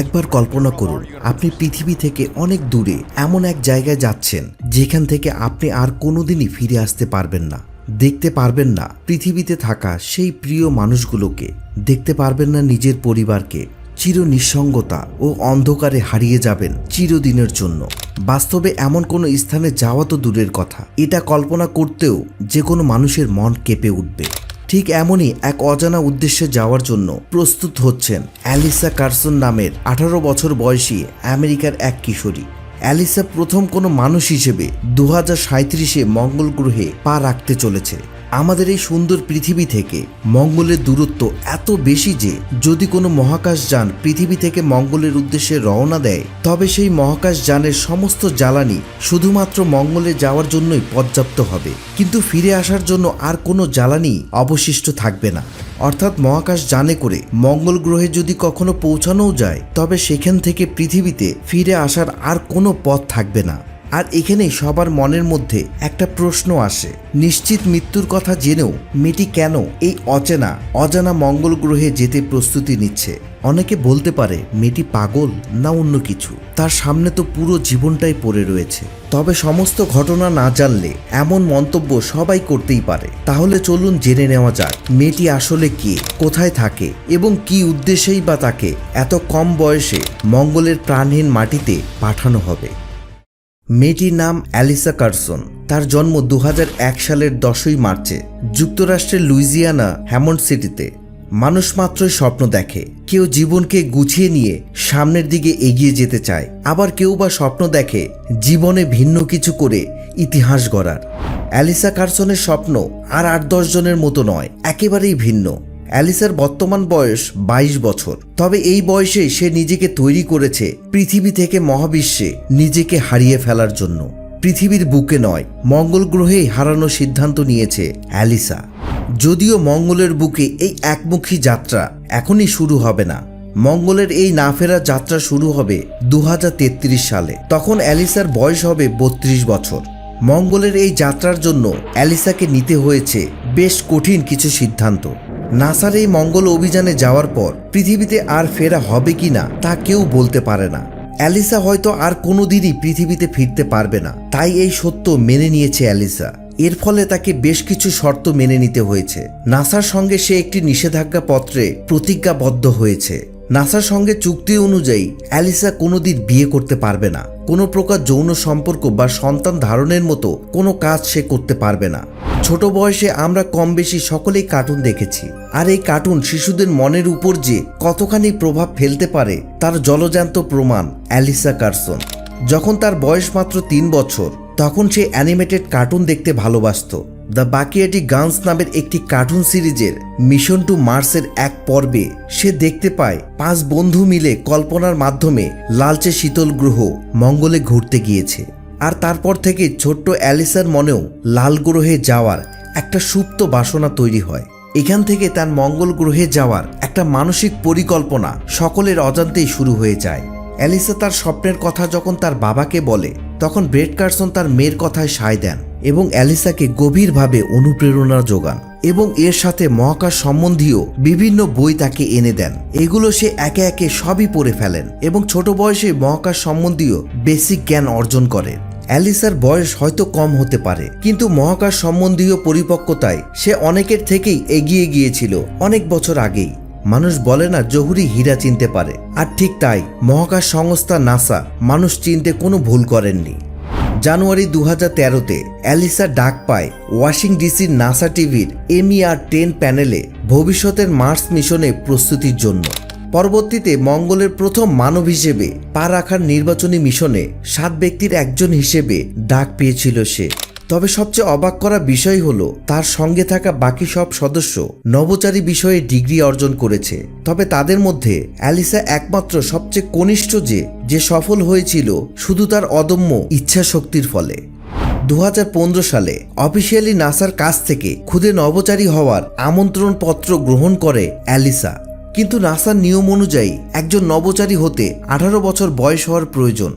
একবার কল্পনা করুন, আপনি পৃথিবী থেকে অনেক দূরে এমন এক জায়গায় যাচ্ছেন, যেখান থেকে আপনি আর কোনোদিনই ফিরে আসতে পারবেন না। দেখতে পারবেন না পৃথিবীতে থাকা সেই প্রিয় মানুষগুলোকে, দেখতে পারবেন না নিজের পরিবারকে। চির নিঃসঙ্গতা ও অন্ধকারে হারিয়ে যাবেন চিরদিনের জন্য। বাস্তবে এমন কোনো স্থানে যাওয়া তো দূরের কথা। এটা কল্পনা করতেও যে কোনো মানুষের মন কেঁপে উঠবে। ঠিক এমনই এক অজানা উদ্দেশ্যে যাওয়ার জন্য প্রস্তুত হচ্ছেন অ্যালিসা কার্সন নামের আঠারো বছর বয়সী আমেরিকার এক কিশোরী। অ্যালিসা প্রথম কোনো মানুষ হিসেবে দু হাজার মঙ্গল গ্রহে পা রাখতে চলেছে। আমাদের এই সুন্দর পৃথিবী থেকে মঙ্গলের দূরত্ব এত বেশি যে যদি কোনো মহাকাশ যান পৃথিবী থেকে মঙ্গলের উদ্দেশ্যে রওনা দেয়, তবে সেই মহাকাশ যানের সমস্ত জ্বালানি শুধুমাত্র মঙ্গলে যাওয়ার জন্যই পর্যাপ্ত হবে। কিন্তু ফিরে আসার জন্য আর কোনো জ্বালানি অবশিষ্ট থাকবে না। অর্থাৎ মহাকাশ যানে করে মঙ্গল গ্রহে যদি কখনো পৌঁছানোও যায়, তবে সেখান থেকে পৃথিবীতে ফিরে আসার আর কোনো পথ থাকবে না। আর এখানেই সবার মনের মধ্যে একটা প্রশ্ন আসে। নিশ্চিত মৃত্যুর কথা জেনেও মেয়েটি কেন এই অচেনা, অজানা মঙ্গল গ্রহে যেতে প্রস্তুতি নিচ্ছে? অনেকে বলতে পারে মেয়েটি পাগল না অন্য কিছু। তার সামনে তো পুরো জীবনটাই পড়ে রয়েছে। তবে সমস্ত ঘটনা না জানলে এমন মন্তব্য সবাই করতেই পারে। তাহলে চলুন জেনে নেওয়া যাক মেয়েটি আসলে কে, কোথায় থাকে এবং কি উদ্দেশ্যেই বা তাকে এত কম বয়সে মঙ্গলের প্রাণহীন মাটিতে পাঠানো হবে। মেয়েটির নাম অ্যালিসা কার্সন। তার জন্ম দু হাজার এক সালের দশই মার্চে যুক্তরাষ্ট্রের লুইজিয়ানা হ্যামন্ড সিটিতে। মানুষ মাত্রই স্বপ্ন দেখে, কেউ জীবনকে গুছিয়ে নিয়ে সামনের দিকে এগিয়ে যেতে চায়। আবার কেউ বা স্বপ্ন দেখে জীবনে ভিন্ন কিছু করে ইতিহাস গড়ার। অ্যালিসা কার্সনের স্বপ্ন আর আট দশ জনের মতো নয়, একেবারেই ভিন্ন। অ্যালিসার বর্তমান বয়স ২২ বছর। তবে এই বয়সে সে নিজেকে তৈরি করেছে পৃথিবী থেকে মহাবিশ্বে নিজেকে হারিয়ে ফেলার জন্য। পৃথিবীর বুকে নয়, মঙ্গল গ্রহেই হারানোর সিদ্ধান্ত নিয়েছে অ্যালিসা। যদিও মঙ্গলের বুকে এই একমুখী যাত্রা এখনই শুরু হবে না। মঙ্গলের এই না ফেরা যাত্রা শুরু হবে দু হাজার তেত্রিশ সালে। তখন অ্যালিসার বয়স হবে বত্রিশ বছর। মঙ্গলের এই যাত্রার জন্য অ্যালিসাকে নিতে হয়েছে বেশ কঠিন কিছু সিদ্ধান্ত। নাসার এই মঙ্গল অভিযানে যাওয়ার পর পৃথিবীতে আর ফেরা হবে কি না, তা কেউ বলতে পারে না। অ্যালিসা হয়তো আর কোনোদিনই পৃথিবীতে ফিরতে পারবে না। তাই এই সত্য মেনে নিয়েছে অ্যালিসা। এর ফলে তাকে বেশ কিছু শর্ত মেনে নিতে হয়েছে। নাসার সঙ্গে সে একটি নিষেধাজ্ঞা পত্রে প্রতিজ্ঞাবদ্ধ হয়েছে। নাসার সঙ্গে চুক্তি অনুযায়ী অ্যালিসা কোনোদিন বিয়ে করতে পারবে না। কোনো প্রকার যৌন সম্পর্ক বা সন্তান ধারণের মতো কোনো কাজ সে করতে পারবে না। ছোট বয়সে আমরা কম বেশি সকলেই কার্টুন দেখেছি। আর এই কার্টুন শিশুদের মনের উপর যে কতখানি প্রভাব ফেলতে পারে, তার জলজান্ত প্রমাণ অ্যালিসা কার্সন। যখন তার বয়স মাত্র তিন বছর, তখন সে অ্যানিমেটেড কার্টুন দেখতে ভালোবাসত। দ্য বাকিয়াটি গানস নামের একটি কার্টুন সিরিজের মিশন টু মার্সের এক পর্বে সে দেখতে পায় পাঁচ বন্ধু মিলে কল্পনার মাধ্যমে লালচে শীতল গ্রহ মঙ্গলে ঘুরতে গিয়েছে। আর তারপর থেকে ছোট্ট অ্যালিসার মনেও লাল গ্রহে যাওয়ার একটা সুপ্ত বাসনা তৈরি হয়। এখান থেকে তার মঙ্গল গ্রহে যাওয়ার একটা মানসিক পরিকল্পনা সকলের অজান্তেই শুরু হয়ে যায়। অ্যালিসা তার স্বপ্নের কথা যখন তার বাবাকে বলে, তখন ব্রেড কার্সন তার মেয়ের কথায় সায় দেন। এবং অ্যালিসাকে গভীরভাবে অনুপ্রেরণা যোগান এবং এর সাথে মহাকাশ সম্বন্ধীয় বিভিন্ন বই তাকে এনে দেন। এগুলো সে একে একে সবই পড়ে ফেলেন এবং ছোট বয়সে মহাকাশ সম্বন্ধীয় বেসিক জ্ঞান অর্জন করে। অ্যালিসার বয়স হয়তো কম হতে পারে, কিন্তু মহাকাশ সম্বন্ধীয় পরিপক্কতায় সে অনেকের থেকেই এগিয়ে গিয়েছিল অনেক বছর আগেই। মানুষ বলে না, জহুরি হীরা চিনতে পারে। আর ঠিক তাই মহাকাশ সংস্থা নাসা মানুষ চিনতে কোনো ভুল করেননি। জানুয়ারি দু তেরোতে অ্যালিসা ডাক পায় ওয়াশিং ডিসির নাসা টিভির এমইআর টেন প্যানেলে ভবিষ্যতের মার্স মিশনে প্রস্তুতির জন্য। পরবর্তীতে মঙ্গলের প্রথম মানব হিসেবে পা রাখার নির্বাচনী মিশনে সাত ব্যক্তির একজন হিসেবে ডাক পেয়েছিল সে। তবে সবচেয়ে অবাক করা বিষয় হলো, তার সঙ্গে থাকা বাকি সব সদস্য নভোচারী বিষয়ে ডিগ্রি অর্জন করেছে। তবে তাদের মধ্যে অ্যালিসা একমাত্র সবচেয়ে কনিষ্ঠ যে যে সফল হয়েছিল শুধু তার অদম্য ইচ্ছা শক্তির ফলে। দু হাজার পনেরো সালে অফিসিয়ালি নাসার কাছ থেকে খুদে নভোচারী হওয়ার আমন্ত্রণ পত্র গ্রহণ করে অ্যালিসা। কিন্তু নাসার নিয়ম অনুযায়ী একজন নভোচারী হতে আঠারো বছর বয়স হওয়ার প্রয়োজন।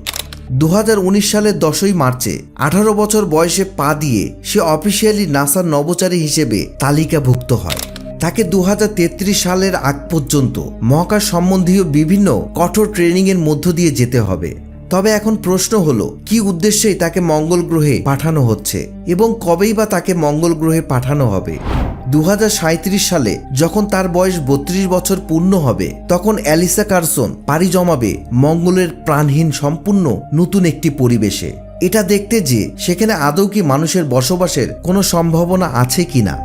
দু হাজার উনিশ সালের দশই মার্চে আঠারো বছর বয়সে পা দিয়ে সে অফিসিয়ালি নাসার নভোচারী হিসেবে তালিকাভুক্ত হয়। তাকে দুহাজার তেত্রিশ সালের আগ পর্যন্ত মহাকাশ সম্বন্ধীয় বিভিন্ন কঠোর ট্রেনিংয়ের মধ্য দিয়ে যেতে হবে। তবে এখন প্রশ্ন হলো, কি উদ্দেশ্যেই তাকে মঙ্গল গ্রহে পাঠানো হচ্ছে এবং কবেই বা তাকে মঙ্গল গ্রহে পাঠানো হবে? দু হাজার সাঁইত্রিশ সালে যখন তার বয়স বত্রিশ বছর পূর্ণ হবে, তখন অ্যালিসা কার্সন পাড়ি জমাবে মঙ্গলের প্রাণহীন সম্পূর্ণ নতুন একটি পরিবেশে। এটা দেখতে যে সেখানে আদৌ কি মানুষের বসবাসের কোনো সম্ভাবনা আছে কি না।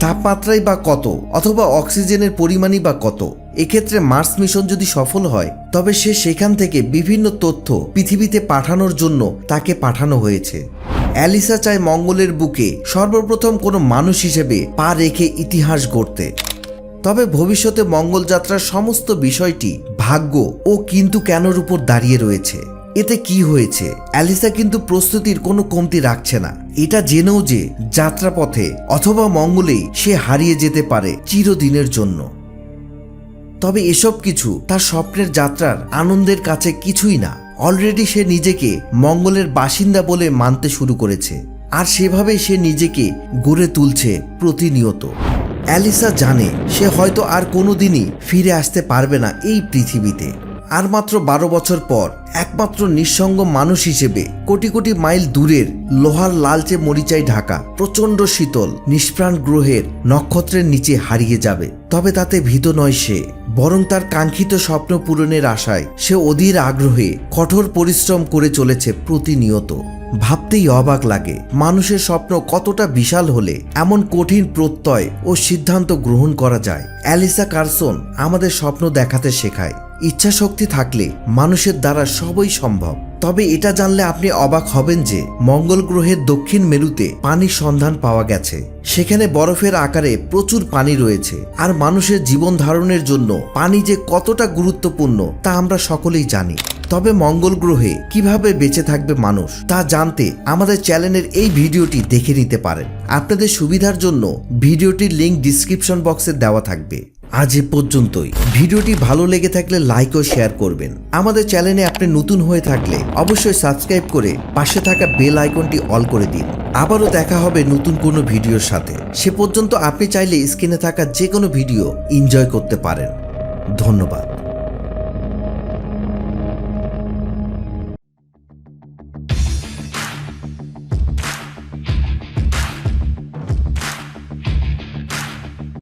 তাপমাত্রাই বা কত, অথবা অক্সিজেনের পরিমাণই বা কত। এক্ষেত্রে মার্স মিশন যদি সফল হয়, তবে সে সেখান থেকে বিভিন্ন তথ্য পৃথিবীতে পাঠানোর জন্য তাকে পাঠানো হয়েছে। অ্যালিসা চায় মঙ্গলের বুকে সর্বপ্রথম কোনো মানুষ হিসেবে পা রেখে ইতিহাস গড়তে। তবে ভবিষ্যতে মঙ্গল যাত্রার সমস্ত বিষয়টি ভাগ্য ও কিন্তু কেনর উপর দাঁড়িয়ে রয়েছে। এতে কি হয়েছে? অ্যালিসা কিন্তু প্রস্তুতির কোনো কমতি রাখছে না। এটা জেনেও যে যাত্রাপথে অথবা মঙ্গলেই সে হারিয়ে যেতে পারে চিরদিনের জন্য। তবে এসব কিছু তার স্বপ্নের যাত্রার আনন্দের কাছে কিছুই না। অলরেডি সে নিজেকে মঙ্গলের বাসিন্দা বলে মানতে শুরু করেছে। আর সেভাবে সে নিজেকে গড়ে তুলছে প্রতিনিয়ত। অ্যালিসা জানে সে হয়তো আর কোনোদিনই ফিরে আসতে পারবে না এই পৃথিবীতে। আর মাত্র বারো বছর পর একমাত্র নিঃসঙ্গ মানুষ হিসেবে কোটি কোটি মাইল দূরের লোহার লালচে মরিচায় ঢাকা প্রচণ্ড শীতল নিষ্প্রাণ গ্রহের নক্ষত্রের নিচে হারিয়ে যাবে। তবে তাতে ভীত নয় সে, বরং তার কাঙ্ক্ষিত স্বপ্ন পূরণের আশায় সে অধীর আগ্রহে কঠোর পরিশ্রম করে চলেছে প্রতিনিয়ত। ভাবতেই অবাক লাগে, মানুষের স্বপ্ন কতটা বিশাল হলে এমন কঠিন প্রত্যয় ও সিদ্ধান্ত গ্রহণ করা যায়। অ্যালিসা কারসন আমাদের স্বপ্ন দেখাতে শেখায়। ইচ্ছাশক্তি থাকলে মানুষের দ্বারা সবই সম্ভব। তবে এটা জানলে আপনি অবাক হবেন যে মঙ্গল গ্রহের দক্ষিণ মেরুতে পানির সন্ধান পাওয়া গেছে। সেখানে বরফের আকারে প্রচুর পানি রয়েছে। আর মানুষের জীবন ধারণের জন্য পানি যে কতটা গুরুত্বপূর্ণ তা আমরা সকলেই জানি। তবে মঙ্গল গ্রহে কীভাবে বেঁচে থাকবে মানুষ তা জানতে আমাদের চ্যানেলের এই ভিডিওটি দেখে নিতে পারেন। আপনাদের সুবিধার জন্য ভিডিওটির লিংক ডিসক্রিপশন বক্সে দেওয়া থাকবে। আজ এ পর্যন্তই। ভিডিওটি ভালো লেগে থাকলে লাইক ও শেয়ার করবেন। আমাদের চ্যানেলে আপনি নতুন হয়ে থাকলে অবশ্যই সাবস্ক্রাইব করে পাশে থাকা বেল আইকনটি অল করে দিন। আবারও দেখা হবে নতুন কোনো ভিডিওর সাথে। সে পর্যন্ত আপনি চাইলে স্ক্রিনে থাকা যে কোনো ভিডিও এনজয় করতে পারেন। ধন্যবাদ।